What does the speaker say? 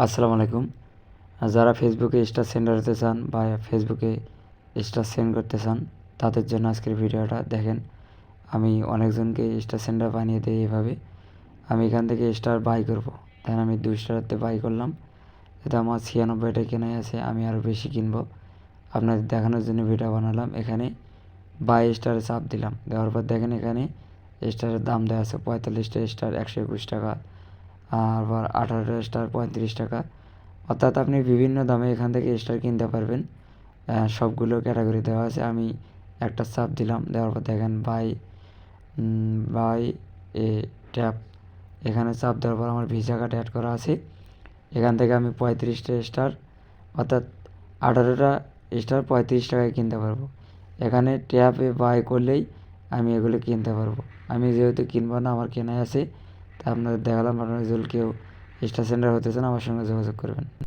আসসালামু আলাইকুম। যারা ফেসবুকে স্টার সেন্ডার হতে চান বা ফেসবুকে স্টার সেন্ড করতে চান, তাদের জন্য আজকের ভিডিওটা দেখেন। আমি অনেকজনকে স্টার সেন্ডার বানিয়ে দিই এভাবে। আমি এখান থেকে স্টার বাই করব। দেন আমি দুই স্টারতে বাই করলাম। এটা আমার ছিয়ানব্বইটা কেনাই আছে, আমি আরও বেশি কিনবো। আপনাদের দেখানোর জন্য ভিডিও বানালাম। এখানে বাই স্টারে চাপ দিলাম। দেওয়ার পর দেখেন এখানে স্টারের দাম দেওয়া আছে পঁয়তাল্লিশটা স্টার একশো একুশ টাকা। আবার আঠারোটা স্টার পঁয়ত্রিশ টাকা। অর্থাৎ আপনি বিভিন্ন দামে এখান থেকে স্টার কিনতে পারবেন। সবগুলো ক্যাটাগরি দেওয়া আছে। আমি একটা চাপ দিলাম। দেওয়ার পর দেখেন বাই বাই এ ট্যাপ এখানে চাপ দেওয়ার পর আমার ভিসা কার্ড অ্যাড করা আছে। এখান থেকে আমি পঁয়ত্রিশটা স্টার অর্থাৎ আঠারোটা স্টার পঁয়ত্রিশ টাকায় কিনতে পারব। এখানে ট্যাপে বাই করলেই আমি এগুলো কিনতে পারব। আমি যেহেতু কিনবো না, আমার কেনাই আছে। তা আপনাদের দেখালাম আপনারা যদি কেউ স্টার সেন্টার হতে চান আমার সঙ্গে যোগাযোগ করবেন।